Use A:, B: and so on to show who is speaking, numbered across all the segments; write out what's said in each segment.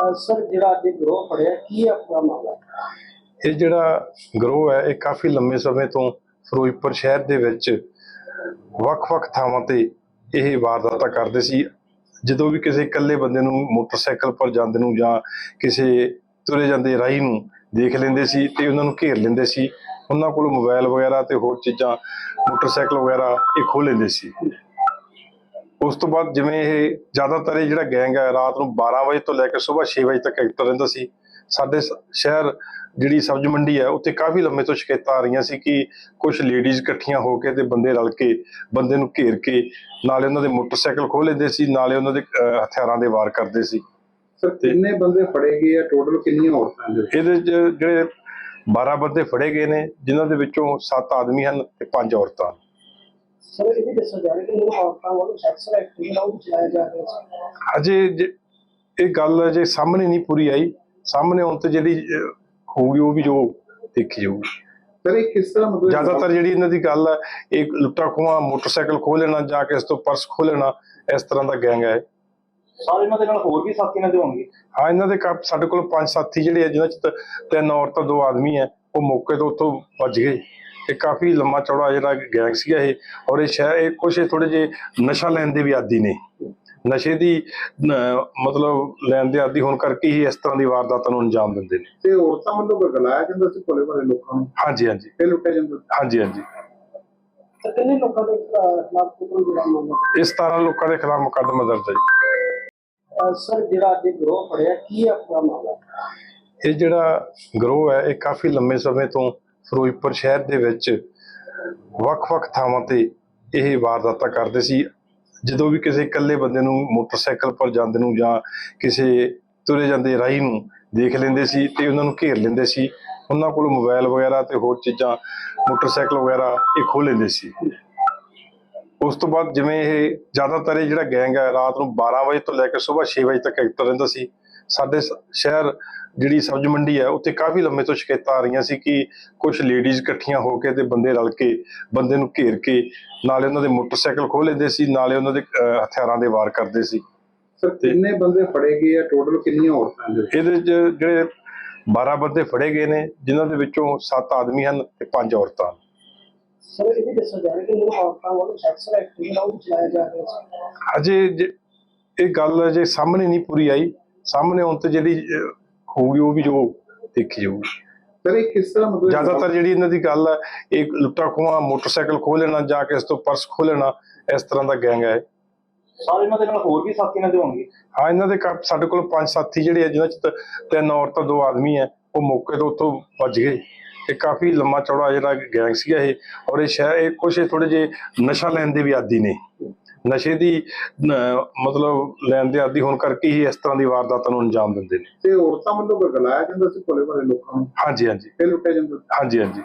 A: Sir ਜਿਹੜਾ ਅੱਜ ਗਰੋਹ ਫੜਿਆ, ਕੀ ਹੈ ਮਾਮਲਾ?
B: ਇਹ ਜਿਹੜਾ ਗਰੋਹ ਹੈ, ਇਹ ਕਾਫੀ ਲੰਮੇ ਸਮੇਂ ਤੋਂ ਫਿਰੋਜ਼ਪੁਰ ਸ਼ਹਿਰ ਦੇ ਵਿੱਚ ਵੱਖ-ਵੱਖ ਥਾਵਾਂ ਤੇ ਇਹ ਵਾਰਦਾਤਾਂ ਕਰਦੇ ਸੀ। ਜਦੋਂ ਵੀ ਕਿਸੇ ਇਕੱਲੇ ਬੰਦੇ ਨੂੰ ਮੋਟਰਸਾਈਕਲ ਪਰ ਜਾਂਦੇ ਨੂੰ ਜਾਂ ਕਿਸੇ ਤੁਰੇ ਜਾਂਦੇ ਰਾਹੀ ਨੂੰ ਦੇਖ ਲੈਂਦੇ ਸੀ ਤੇ ਉਹਨਾਂ ਨੂੰ ਘੇਰ ਲੈਂਦੇ ਸੀ, ਉਹਨਾਂ ਕੋਲ ਮੋਬਾਈਲ ਵਗੈਰਾ ਤੇ ਹੋਰ ਚੀਜ਼ਾਂ, ਮੋਟਰਸਾਈਕਲ ਵਗੈਰਾ ਇਹ ਖੋਹ ਲੈਂਦੇ ਸੀ। ਉਸ ਤੋਂ ਬਾਅਦ ਜਿਵੇਂ ਇਹ ਜ਼ਿਆਦਾਤਰ ਇਹ ਜਿਹੜਾ ਗੈਂਗ ਹੈ ਰਾਤ ਨੂੰ 12 ਵਜੇ ਤੋਂ ਲੈ ਕੇ ਸਵੇਰ 6 ਵਜੇ ਤੱਕ ਐਕਟਿਵ ਰਹਿੰਦਾ ਸੀ। ਸਾਡੇ ਸ਼ਹਿਰ ਜਿਹੜੀ ਸਬਜ਼ ਮੰਡੀ ਹੈ ਉੱਥੇ ਕਾਫੀ ਲੰਮੇ ਤੋਂ ਸ਼ਿਕਾਇਤਾਂ ਆ ਰਹੀਆਂ ਸੀ ਕਿ ਕੁਝ ਲੇਡੀਜ਼ ਇਕੱਠੀਆਂ ਹੋ ਕੇ ਤੇ ਬੰਦੇ ਰਲ ਕੇ ਬੰਦੇ ਨੂੰ ਘੇਰ ਕੇ ਨਾਲੇ ਉਹਨਾਂ ਦੇ ਮੋਟਰਸਾਈਕਲ ਖੋਹ ਲੈਂਦੇ ਸੀ ਨਾਲੇ ਉਹਨਾਂ ਦੇ ਹਥਿਆਰਾਂ ਦੇ ਵਾਰ ਕਰਦੇ ਸੀ।
C: ਸਰ ਕਿੰਨੇ ਬੰਦੇ ਫੜੇ ਗਏ ਆ? ਟੋਟਲ ਕਿੰਨੀਆਂ ਔਰਤਾਂ ਦੇ
B: ਇਹਦੇ 'ਚ ਜਿਹੜੇ 12 ਬੰਦੇ ਫੜੇ ਗਏ ਨੇ ਜਿਨ੍ਹਾਂ ਦੇ ਵਿੱਚੋਂ 7 ਆਦਮੀ ਹਨ ਤੇ 5 ਔਰਤਾਂ।
A: ਸਰ ਇਹ ਵੀ ਦੱਸਿਆ ਜਾ ਰਿਹਾ ਕਿ ਜਿਹੜੇ ਔਰਤਾਂ ਵੱਲੋਂ ਸੈਕਸੁਅਲ ਐਕਟਿਵਿਟੀ ਉਹ ਚਲਾਇਆ ਜਾ ਰਿਹਾ ਸੀ।
B: ਅਜੇ ਜੇ- ਇਹ ਗੱਲ ਜੇ ਸਾਹਮਣੇ ਨਹੀਂ ਪੂਰੀ ਆਈ। ਸਾਹਮਣੇ ਆਉਣ ਤੇ ਜਿਹੜੀ ਹੋਊਗੀ ਉਹ ਵੀ ਜੋ ਦੇਖੀ ਜਾਊਗੀ।
C: ਸਰ ਇਹ ਕਿਸ ਤਰ੍ਹਾਂ ਮਤਲਬ
B: ਜ਼ਿਆਦਾਤਰ ਜਿਹੜੀ ਇਹਨਾਂ ਦੀ ਗੱਲ ਹੈ ਇਹ ਲੁੱਟਾ ਖੋਹਾਂ ਮੋਟਰਸਾਈਕਲ ਖੋਹ ਲੈਣਾ ਜਾਂ ਕਿਸੇ ਤੋਂ ਪਰਸ ਖੋਹ ਲੈਣਾ ਇਸ ਤਰ੍ਹਾਂ ਦਾ ਗੈਂਗ ਹੈ
D: ਸਾਰੇ ਇਹਨਾਂ ਦੇ ਨਾਲ ਹੋਰ ਵੀ ਸਾਥੀ ਨਾਲ ਹੋਣਗੇ?
B: ਹਾਂ ਇਹਨਾਂ ਦੇ ਸਾਡੇ ਕੋਲ ਪੰਜ ਸਾਥੀ ਜਿਹੜੇ ਆ ਜਿਨ੍ਹਾਂ ਚ ਤਿੰਨ ਔਰਤਾਂ ਦੋ ਆਦਮੀ ਹੈ ਉਹ ਮੌਕੇ ਤੋਂ ਉੱਥੋਂ ਭੱਜ ਗਏ। ਇਹ ਕਾਫੀ ਲੰਮਾ ਚੌੜਾ ਜਿਹੜਾ ਗੈਂਗ ਸੀਗਾ ਇਹ ਔਰ ਇਹ ਸ਼ਹਿਰ ਇਹ ਕੁਛ ਇਹ ਥੋੜੇ ਜੇ ਨਸ਼ਾ ਲੈਣ ਦੇ ਵੀ ਆਦੀ ਨੇ। ਨਸ਼ੇ ਦੀ ਮਤਲਬ ਲੈਣ ਦੇ ਆਦੀ ਹੋਣ ਕਰਕੇ ਹੀ ਇਸ ਤਰ੍ਹਾਂ ਦੀ ਵਾਰਦਾਤਾਂ ਨੂੰ ਅੰਜਾਮ ਦਿੰਦੇ ਨੇ।
C: ਤੇ ਔਰਤਾਂ ਵੱਲੋਂ ਬਗਲਾਇਆ ਜਾਂਦਾ ਸੀ ਭੋਲੇ ਭਾਲੇ ਲੋਕਾਂ ਨੂੰ?
B: ਹਾਂਜੀ ਹਾਂਜੀ।
C: ਤੇ ਲੁੱਟਿਆ ਜਾਂਦਾ ਸੀ।
B: ਹਾਂਜੀ ਹਾਂਜੀ।
A: ਤਾਂ ਕਿੰਨੇ ਲੋਕਾਂ ਦੇ ਖਿਲਾਫ ਮਾਮਲਾ
B: ਇਸ ਤਰ੍ਹਾਂ ਲੋਕਾਂ ਦੇ ਖਿਲਾਫ ਮੁਕੱਦਮਾ ਦਰਜ ਹੈ ਜੀ।
A: ਸਰ ਜਿਹੜਾ ਅੱਜ ਗਰੋਹ ਫੜਿਆ ਕੀ ਹੈ ਪੂਰਾ ਮਾਮਲਾ
B: ਇਹ ਜਿਹੜਾ ਗਰੋਹ ਹੈ ਇਹ ਕਾਫੀ ਲੰਮੇ ਸਮੇਂ ਤੋਂ ਫਿਰੋਜ਼ਪੁਰ ਸ਼ਹਿਰ ਦੇ ਵਿੱਚ ਵੱਖ-ਵੱਖ ਥਾਵਾਂ ਤੇ ਇਹ ਵਾਰਦਾਤਾਂ ਕਰਦੇ ਸੀ। ਜਦੋਂ ਵੀ ਕਿਸੇ ਇਕੱਲੇ ਬੰਦੇ ਨੂੰ ਮੋਟਰਸਾਈਕਲ ਪਰ ਜਾਂਦੇ ਨੂੰ ਜਾਂ ਕਿਸੇ ਤੁਰੇ ਜਾਂਦੇ ਰਾਹੀ ਨੂੰ ਦੇਖ ਲੈਂਦੇ ਸੀ ਤੇ ਉਹਨਾਂ ਨੂੰ ਘੇਰ ਲੈਂਦੇ ਸੀ। ਉਹਨਾਂ ਕੋਲ ਮੋਬਾਈਲ ਵਗੈਰਾ ਤੇ ਹੋਰ ਚੀਜ਼ਾਂ, ਮੋਟਰਸਾਈਕਲ ਵਗੈਰਾ ਇਹ ਖੋਹ ਲੈਂਦੇ ਸੀ। ਉਸ ਤੋਂ ਬਾਅਦ ਜਿਵੇਂ ਇਹ ਜ਼ਿਆਦਾਤਰ ਇਹ ਜਿਹੜਾ ਗੈਂਗ ਹੈ, ਰਾਤ ਨੂੰ 12 ਵਜੇ ਤੋਂ ਲੈ ਕੇ ਸਵੇਰ 6 ਵਜੇ ਤੱਕ ਐਕਟਿਵ ਰਹਿੰਦਾ ਸੀ। ਸਾਡੇ ਸ਼ਹਿਰ ਜਿਹੜੀ ਸਬਜ਼ ਮੰਡੀ ਹੈ ਉੱਥੇ ਕਾਫੀ ਲੰਮੇ ਤੋਂ ਸ਼ਿਕਾਇਤਾਂ ਆ ਰਹੀਆਂ ਸੀ ਕਿ ਕੁਝ ਲੇਡੀਜ਼ ਇਕੱਠੀਆਂ ਹੋ ਕੇ ਤੇ ਬੰਦੇ ਰਲ ਕੇ ਬੰਦੇ ਨੂੰ ਘੇਰ ਕੇ ਨਾਲੇ ਉਹਨਾਂ ਦੇ ਮੋਟਰਸਾਈਕਲ ਖੋਹ ਲੈਂਦੇ ਸੀ ਨਾਲੇ ਉਹਨਾਂ ਦੇ ਹਥਿਆਰਾਂ ਦੇ ਵਾਰ ਕਰਦੇ ਸੀ।
C: ਸਰ ਕਿੰਨੇ ਬੰਦੇ ਫੜੇ ਗਏ ਆ? ਟੋਟਲ ਕਿੰਨੀਆਂ ਔਰਤਾਂ ਦੇ
B: ਇਹਦੇ 'ਚ ਜਿਹੜੇ 12 ਬੰਦੇ ਫੜੇ ਗਏ ਨੇ ਜਿਨ੍ਹਾਂ ਦੇ ਵਿੱਚੋਂ 7 ਆਦਮੀ ਹਨ ਤੇ 5 ਔਰਤਾਂ।
A: ਸਰ ਇਹ ਵੀ ਦੱਸਿਆ ਜਾ ਰਿਹਾ ਕਿ ਜਿਹੜੇ ਔਰਤਾਂ ਵੱਲੋਂ ਸੈਕਸੁਅਲ ਐਕਟਿਵਿਟੀ ਉਹ ਚਲਾਇਆ ਜਾ ਰਿਹਾ ਸੀ।
B: ਅਜੇ ਜੇ- ਇਹ ਗੱਲ ਜੇ ਸਾਹਮਣੇ ਨਹੀਂ ਪੂਰੀ ਆਈ। ਸਾਹਮਣੇ ਆਉਣ ਤੇ ਜਿਹੜੀ ਹੋਊਗੀ ਉਹ ਵੀ ਜੋ ਦੇਖੀ ਜਾਊਗੀ।
C: ਸਰ ਇਹ ਕਿਸ ਤਰ੍ਹਾਂ ਮਤਲਬ
B: ਜ਼ਿਆਦਾਤਰ ਜਿਹੜੀ ਇਹਨਾਂ ਦੀ ਗੱਲ ਹੈ ਇਹ ਲੁੱਟਾ ਖੋਹਾਂ ਮੋਟਰਸਾਈਕਲ ਖੋਹ ਲੈਣਾ ਜਾਂ ਕਿਸੇ ਤੋਂ ਪਰਸ ਖੋਹ ਲੈਣਾ ਇਸ ਤਰ੍ਹਾਂ ਦਾ ਗੈਂਗ ਹੈ
D: ਸਾਰੇ ਇਹਨਾਂ ਦੇ ਨਾਲ ਹੋਰ ਵੀ ਸਾਥੀ ਨਾਲ ਹੋਣਗੇ?
B: ਹਾਂ ਇਹਨਾਂ ਦੇ ਕਾ- ਸਾਡੇ ਕੋਲ ਪੰਜ ਸਾਥੀ ਜਿਹੜੇ ਆ ਜਿਨ੍ਹਾਂ ਚ ਤ- ਤਿੰਨ ਔਰਤਾਂ ਦੋ ਆਦਮੀ ਹੈ ਉਹ ਮੌਕੇ ਤੋਂ ਉੱਥੋਂ ਭੱਜ ਗਏ। ਇਹ ਕਾਫੀ ਲੰਮਾ ਚੌੜਾ ਜਿਹੜਾ ਗੈਂਗ ਸੀਗਾ ਇਹ ਔਰ ਇਹ ਸ਼ਹਿਰ ਇਹ ਕੁਛ ਇਹ ਥੋੜੇ ਜੇ ਨਸ਼ਾ ਲੈਣ ਦੇ ਵੀ ਆਦੀ ਨੇ। ਨਸ਼ੇ ਦੀ ਮਤਲਬ ਲੈਣ ਦੇ ਆਦੀ ਹੋਣ ਕਰਕੇ ਹੀ ਇਸ ਤਰ੍ਹਾਂ ਦੀ ਵਾਰਦਾਤਾਂ ਨੂੰ ਅੰਜਾਮ ਦਿੰਦੇ ਨੇ।
C: ਤੇ ਔਰਤਾਂ ਵੱਲੋਂ ਬਗਲਾਇਆ ਜਾਂਦਾ ਸੀ ਭੋਲੇ ਭਾਲੇ ਲੋਕਾਂ ਨੂੰ?
B: ਹਾਂਜੀ ਹਾਂਜੀ।
C: ਤੇ ਲੁੱਟਿਆ ਜਾਂਦਾ ਸੀ।
B: ਹਾਂਜੀ ਹਾਂਜੀ।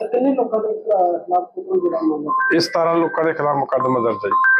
A: ਤਾਂ ਕਿੰਨੇ ਲੋਕਾਂ ਦੇ ਖਿਲਾਫ ਮਾਮਲਾ
B: ਇਸ ਤਰ੍ਹਾਂ ਲੋਕਾਂ ਦੇ ਖਿਲਾਫ ਮੁਕੱਦਮਾ ਦਰਜ ਹੈ ਜੀ।